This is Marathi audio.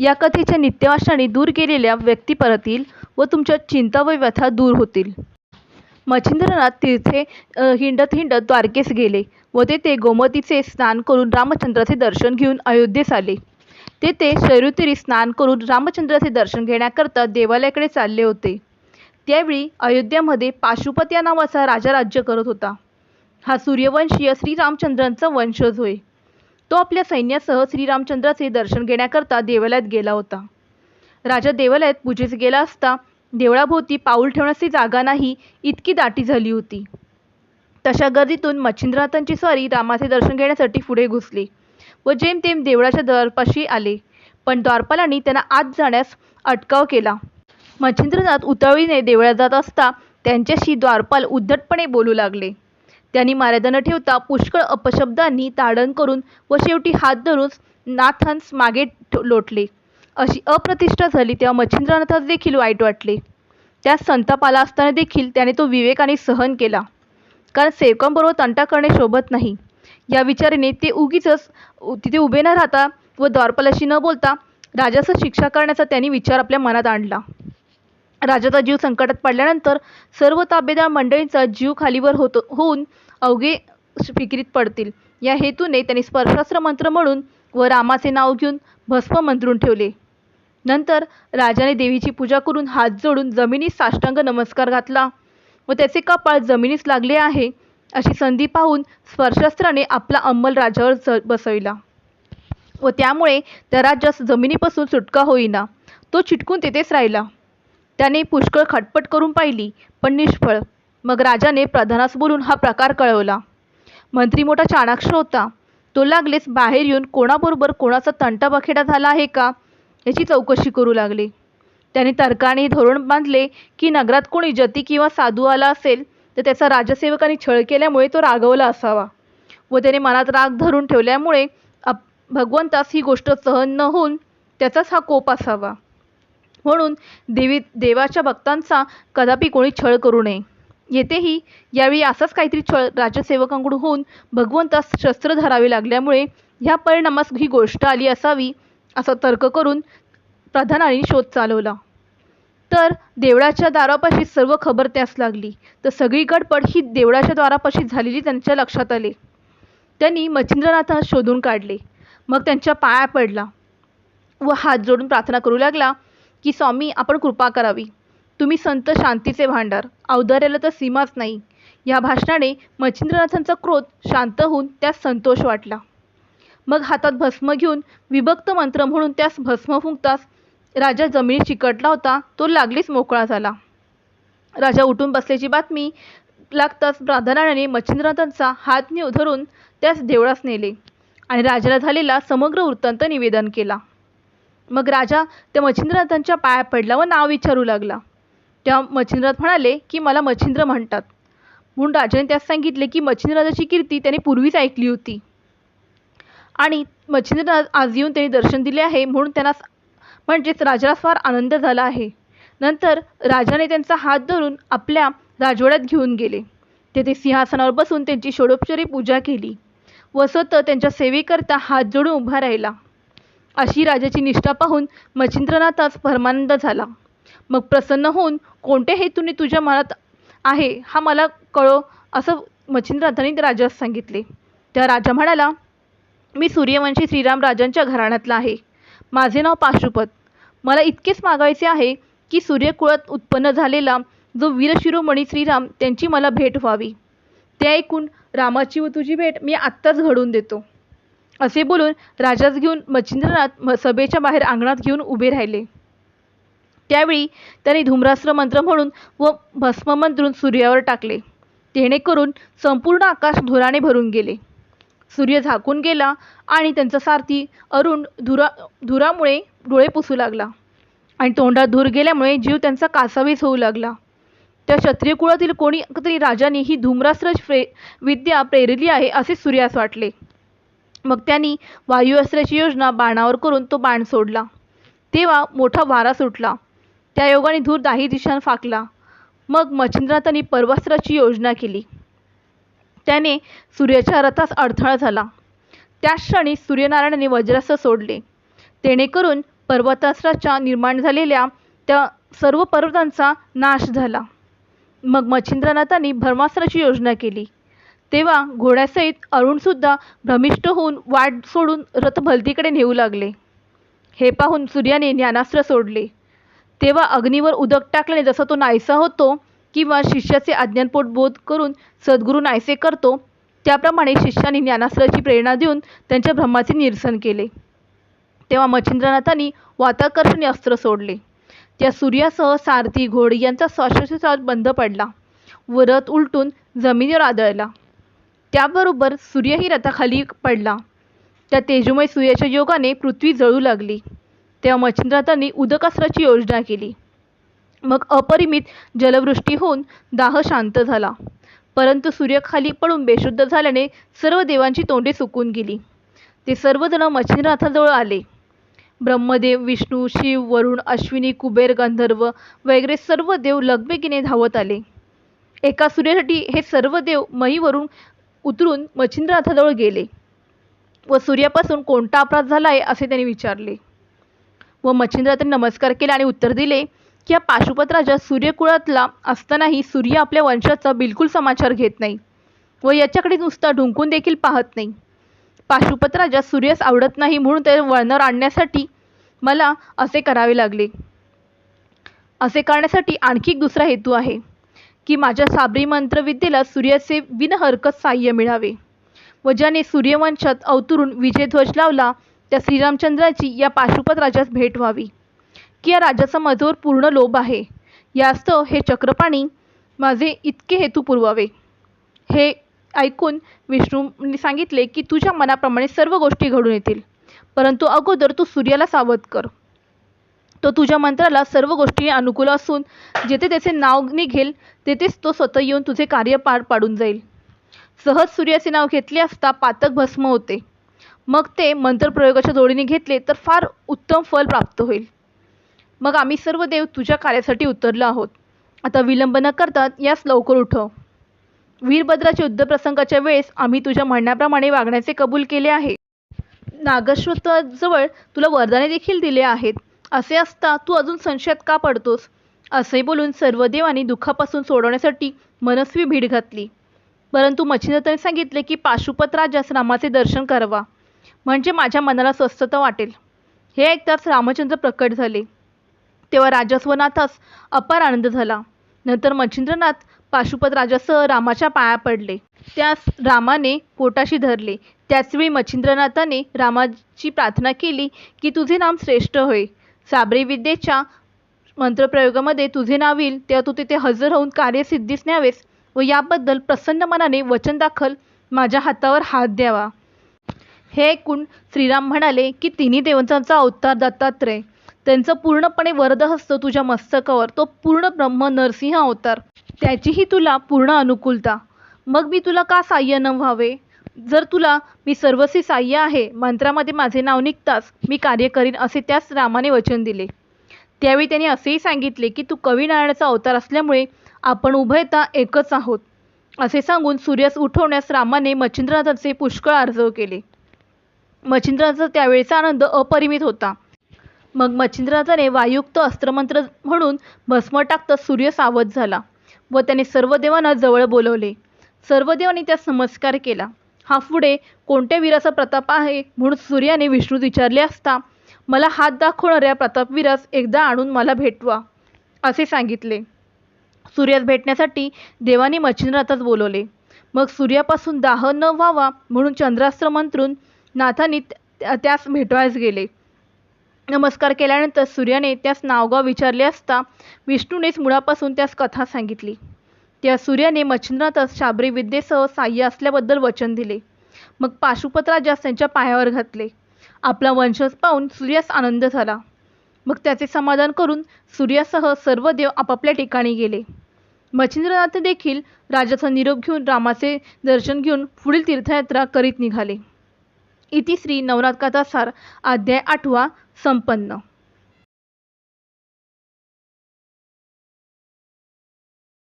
या कथेच्या नित्यवासनाने दूर गेलेल्या व्यक्ती परतील व तुमच्या चिंता व व्यथा दूर होतील. मच्छिंद्रनाथ तिथे हिंडत हिंडत द्वारकेस गेले व तेथे गोमतीचे स्नान करून रामचंद्राचे दर्शन घेऊन अयोध्येस आले. तेथे शैरुतीरी स्नान करून रामचंद्राचे दर्शन घेण्याकरता देवालयाकडे चालले होते. त्यावेळी अयोध्यामध्ये पाशुपत या नावाचा राजा राज्य करत होता. हा सूर्यवंशीय श्रीरामचंद्रांचा वंशज होय. तो आपल्या सैन्यासह श्रीरामचंद्राचे दर्शन घेण्याकरता देवालयात गेला होता. राजा देवालयात पूजेस गेला असता देवळाभोवती पाऊल ठेवण्याची जागा नाही इतकी दाटी झाली होती. तशा गर्दीतून मच्छिंद्रनाथांची स्वारी रामाचे दर्शन घेण्यासाठी पुढे घुसली व जेमतेम देवळाच्या द्वारपाशी आले. पण द्वारपालांनी त्यांना आत जाण्यास अटकाव केला. मच्छिंद्रनाथ उतावळीने देवळात जात असता त्यांच्याशी द्वारपाल उद्धटपणे बोलू लागले. त्यांनी मर्यादा न ठेवता पुष्कळ अपशब्दांनी ताडण करून व शेवटी हात धरून नाथांस मागे लोटले. अशी अप्रतिष्ठा झाली तेव्हा मच्छिंद्रनाथास देखील वाईट वाटले. त्या संताप आला असताना देखील त्याने तो विवेकाने सहन केला. कारण सेवकांबरोबर तंटा करणे शोभत नाही. या विचाराने ते उगीच तिथे उभे न राहता व द्वारपालाशी न बोलता राजास शिक्षा करण्याचा त्यांनी विचार आपल्या मनात आणला. राजाचा जीव संकटात पडल्यानंतर सर्व ताबेदार मंडळींचा जीव खालीवर होतो होऊन अवघे फिकिरीत पडतील. या हेतूने त्यांनी स्पर्शास्त्र मंत्र म्हणून व रामाचे नाव घेऊन भस्म मंत्रून ठेवले. नंतर राजाने देवीची पूजा करून हात जोडून जमिनीस साष्टांग नमस्कार घातला व त्याचे कपाळ जमिनीस लागले आहे अशी संधी पाहून स्पर्शास्त्राने आपला अंमल राजावर ज बसविला. व त्यामुळे त्या राज्यास जमिनीपासून सुटका होईना. तो चिटकून तेथेच राहिला. त्याने पुष्कळ खटपट करून पाहिली पण निष्फळ. मग राजाने प्रधानास बोलून हा प्रकार कळवला. मंत्री मोठा चाणाक्ष होता. तो लागलेच बाहेर येऊन कोणाबरोबर कोणाचा तंटाबखेडा झाला आहे का याची चौकशी करू लागले. त्याने तर्काने धोरण बांधले की नगरात कोणी जती किंवा साधू आला असेल तर त्याचा राजसेवकाने छळ केल्यामुळे तो रागवला असावा व त्याने मनात राग धरून ठेवल्यामुळे अप भगवंतास ही गोष्ट सहन न होऊन त्याचाच हा कोप असावा. म्हणून देवी देवाच्या भक्तांचा कदापि कोणी छळ करू नये. येथेही यावेळी असाच काहीतरी छळ राज्यसेवकांकडून होऊन भगवंतास शस्त्र धरावे लागल्यामुळे ह्या परिणामास ही गोष्ट आली असावी असा तर्क करून प्रधानाने शोध चालवला. तर देवळाच्या दारापाशी सर्व खबर त्यास लागली. तर सगळी गडबड ही देवळाच्या दारापाशी झालेली त्यांच्या लक्षात आले. त्यांनी मच्छिंद्रनाथास शोधून काढले. मग त्यांच्या पाया पडला व हात जोडून प्रार्थना करू लागला. की स्वामी आपण कृपा करावी. तुम्ही संत शांतीचे भांडार औदार्याला तर सीमाच नाही. या भाषणाने मच्छिंद्रनाथांचा क्रोध शांत होऊन त्यास संतोष वाटला. मग हातात भस्म घेऊन विभक्त मंत्र म्हणून त्यास भस्म फुंकताच राजा जमिनीत चिकटला होता तो लागलीच मोकळा झाला. राजा उठून बसल्याची बातमी लागताच प्राधान्याने मच्छिंद्रनाथांचा हात न्यू धरून त्यास देवळास नेले आणि राजाला झालेला समग्र वृत्तांत निवेदन केला. मग राजा त्या मच्छिंद्रनाथांच्या पाया पडला व नाव विचारू लागला. तेव्हा मच्छिंद्रनाथ म्हणाले की मला मच्छिंद्र म्हणतात. म्हणून राजाने त्यास सांगितले की मच्छिंद्रनाथाची कीर्ती त्याने पूर्वीच ऐकली होती. आणि मच्छिंद्रनाथ आज येऊन त्यांनी दर्शन दिले आहे म्हणून त्यांना म्हणजेच राजाला फार आनंद झाला आहे. नंतर राजाने त्यांचा हात धरून आपल्या राजवाड्यात घेऊन गेले. तेथे सिंहासनावर बसून त्यांची षोडोपचारी पूजा केली व स्वतः त्यांच्या सेवेकरता हात जोडून उभा राहिला. अशी राजाची निष्ठा पाहून मच्छिंद्रनाथास परमानंद झाला. मग प्रसन्न होऊन कोणत्या हेतूने तुझ्या मनात आहे हा मला कळो असं मच्छिंद्रनाथांनी राजास सांगितले. त्या राजा म्हणाला मी सूर्यवंशी श्रीराम राजांच्या घराण्यातला आहे. माझे नाव पाशुपत. मला इतकेच मागायचे आहे की सूर्यकुळात उत्पन्न झालेला जो वीरशिरोमणी श्रीराम त्यांची मला भेट व्हावी. ते ऐकून रामाची व तुझी भेट मी आत्ताच घडवून देतो. असे बोलून राजास घेऊन मच्छिंद्रनाथ म- सभेच्या बाहेर अंगणात घेऊन उभे राहिले. त्यावेळी त्यांनी धूम्रास्त्र मंत्र म्हणून व भस्म मंत्रून सूर्यावर टाकले. जेणेकरून संपूर्ण आकाश धुराने भरून गेले. सूर्य झाकून गेला आणि त्यांचा सारथी अरुण धुरा धुरामुळे डोळे पुसू लागला. आणि तोंडात धूर गेल्यामुळे जीव त्यांचा कासावीस होऊ लागला. त्या क्षत्रिय कुळातील कोणी तरी राजाने ही धूम्रास्त्र विद्या प्रेरली आहे असे सूर्यास वाटले. मग त्यांनी वायुअस्त्राची योजना बाणावर करून तो बाण सोडला. तेव्हा मोठा वारा सुटला. त्या योगाने धूर दाही दिशान फाकला. मग मच्छिंद्रनाथांनी पर्वास्त्राची योजना केली. त्याने सूर्याच्या रथास अडथळा झाला. त्याच क्षणी सूर्यनारायणाने वज्रास्त्र सोडले. तेणेकरून पर्वतास्त्राच्या निर्माण झालेल्या त्या सर्व पर्वतांचा नाश झाला. मग मच्छिंद्रनाथांनी ब्रह्मास्त्राची योजना केली. तेव्हा घोड्यासहित अरुणसुद्धा भ्रमिष्ट होऊन वाट सोडून रथ भलतीकडे नेऊ लागले. हे पाहून सूर्याने ज्ञानास्त्र सोडले. तेव्हा अग्नीवर उदक टाकल्याने जसा तो नाहीसा होतो किंवा शिष्याचे अज्ञानपोट बोध करून सद्गुरू नाहीसे करतो त्याप्रमाणे शिष्याने ज्ञानास्त्राची प्रेरणा देऊन त्यांच्या भ्रमाचे निरसन केले. तेव्हा मच्छिंद्रनाथांनी वाताकर्षणी अस्त्र सोडले. त्या सूर्यासह सारथी घोड यांचा श्वासोच्छ्वास बंद पडला व रथ उलटून जमिनीवर आदळला. त्याबरोबर सूर्यही रथाखाली पडला. त्या तेजोमय सूर्याच्या योगाने पृथ्वी जळू लागली. तेव्हा मच्छिंद्रनाथांनी उदकास्त्राची योजना केली. मग अपरिमित जलवृष्टी होऊन दाह शांत झाला. परंतु सूर्य खाली पडून बेशुद्ध झाल्याने सर्व देवांची तोंडे सुकून गेली. ते सर्वजण मच्छिंद्रनाथाजवळ आले. ब्रह्मदेव विष्णू शिव वरुण अश्विनी कुबेर गंधर्व वगैरे सर्व देव लगबेगीने धावत आले. एका सूर्यासाठी हे सर्व देव महीवरून उतरून मच्छिंद्रनाथाजवळ गेले व सूर्यापासून कोणता अपराध झाला आहे असे त्यांनी विचारले. व मच्छिंद्रनाथांनी नमस्कार केला आणि उत्तर दिले की हा पाशुपत राजा सूर्यकुळातला असतानाही सूर्य आपल्या वंशाचा बिलकुल समाचार घेत नाही व याच्याकडे नुसता ढुंकून देखील पाहत नाही. पाशुपत राजा सूर्यास आवडत नाही म्हणून ते वळणावर आणण्यासाठी मला असे करावे लागले. असे करण्यासाठी आणखी एक दुसरा हेतू आहे. की माझ्या साबरी मंत्रविद्येला सूर्याचे विनहरकत साह्य मिळावे. व ज्याने सूर्यवंशात अवतरून विजयध्वज लावला त्या श्रीरामचंद्राची या पाशुपत राजास भेट व्हावी. की या राजाचा माझ्यावर पूर्ण लोभ आहे. यास्तव हे चक्रपाणी माझे इतके हेतू पुरवावे. हे ऐकून विष्णूंनी सांगितले की तुझ्या मनाप्रमाणे सर्व गोष्टी घडून येतील. परंतु अगोदर तू सूर्याला सावध कर. तो तुझ्या मंत्राला सर्व गोष्टी अनुकूल असून जेथे त्याचे नाव निघेल तेथेच तो स्वतः येऊन तुझे कार्य पार पाडून जाईल. सहज सूर्याचे नाव घेतले असता पातक भस्म होते. मग ते मंत्रप्रयोगाच्या जोडीने घेतले तर फार उत्तम फल प्राप्त होईल. मग आम्ही सर्व देव तुझ्या कार्यासाठी उतरलो आहोत. आता विलंब न करता यास लवकर उठव. वीरभद्राच्या युद्धप्रसंगाच्या वेळेस आम्ही तुझ्या म्हणण्याप्रमाणे वागण्याचे कबूल केले आहे. नागश्वताजवळ तुला वरदाने देखील दिले आहेत. असे असता तू अजून संशयात का पडतोस? असे बोलून सर्वदेवाने दुःखापासून सोडवण्यासाठी मनस्वी भीड घातली. परंतु मच्छिंद्रताने सांगितले की पाशुपत राजास रामाचे दर्शन करावा म्हणजे माझ्या मनाला स्वस्थता वाटेल. हे ऐकताच रामचंद्र प्रकट झाले. तेव्हा राजस्वनाथास अपार आनंद झाला. नंतर मच्छिंद्रनाथ पाशुपत राजासह रामाच्या पाया पडले. त्यास रामाने पोटाशी धरले. त्याचवेळी मच्छिंद्रनाथाने रामाची प्रार्थना केली की तुझे नाम श्रेष्ठ होय. साबरी विद्येच्या मंत्रप्रयोगामध्ये तुझे नाव येईल तेव्हा तू तिथे हजर होऊन कार्यसिद्धीस न्यावेस व याबद्दल प्रसन्न मनाने वचन दाखल माझ्या हातावर हात द्यावा. हे ऐकून श्रीराम म्हणाले की तिन्ही देवतांचा अवतार दत्तात्रय. त्यांचं पूर्णपणे वरदहस्त तुझ्या मस्तकावर तो पूर्ण ब्रह्म नरसिंह अवतार. त्याचीही तुला पूर्ण अनुकूलता. मग मी तुला का साह्य न व्हावे? जर तुला मी सर्वस्वी साह्य आहे मंत्रामध्ये माझे नाव निघताच मी कार्य करीन असे त्यास रामाने वचन दिले. त्यावेळी त्यांनी असेही सांगितले की तू कवी नारायणाचा अवतार असल्यामुळे आपण उभयता एकच आहोत असे सांगून सूर्यास उठवण्यास रामाने मच्छिंद्रनाथाचे पुष्कळ अर्जव केले. मच्छिंद्रनाथाचा त्यावेळेचा आनंद अपरिमित होता. मग मच्छिंद्रनाथाने वायुक्त अस्त्रमंत्र म्हणून भस्म टाकत सूर्य सावध झाला व त्याने सर्व देवांना जवळ बोलवले. सर्व देवांनी त्यास नमस्कार केला. हा पुढे कोणत्या वीराचा प्रताप आहे म्हणून सूर्याने विष्णू विचारले असता मला हात दाखवणाऱ्या प्रतापवीरास एकदा आणून मला भेटवा असे सांगितले. सूर्यास भेटण्यासाठी देवाने मच्छिंद्रातच बोलवले. मग सूर्यापासून दाह न व्हावा म्हणून चंद्रास्त्र मंत्रून नाथांनी त्या- त्यास भेटवायस गेले. नमस्कार केल्यानंतर सूर्याने त्यास नावगाव विचारले असता विष्णूनेच मुळापासून त्यास कथा सांगितली. त्या सूर्याने मच्छिंद्रनाथास शाबरी विद्येसह साह्य असल्याबद्दल वचन दिले. मग पाशुपत राजास त्यांच्या पायावर घातले. आपला वंशज पाहून सूर्यास आनंद झाला. मग त्याचे समाधान करून सूर्यासह सर्व देव आपापल्या ठिकाणी गेले. मच्छिंद्रनाथ देखील राजाचा निरोप घेऊन रामाचे दर्शन घेऊन पुढील तीर्थयात्रा करीत निघाले. इति श्री नवनाथ अध्याय आठवा संपन्न.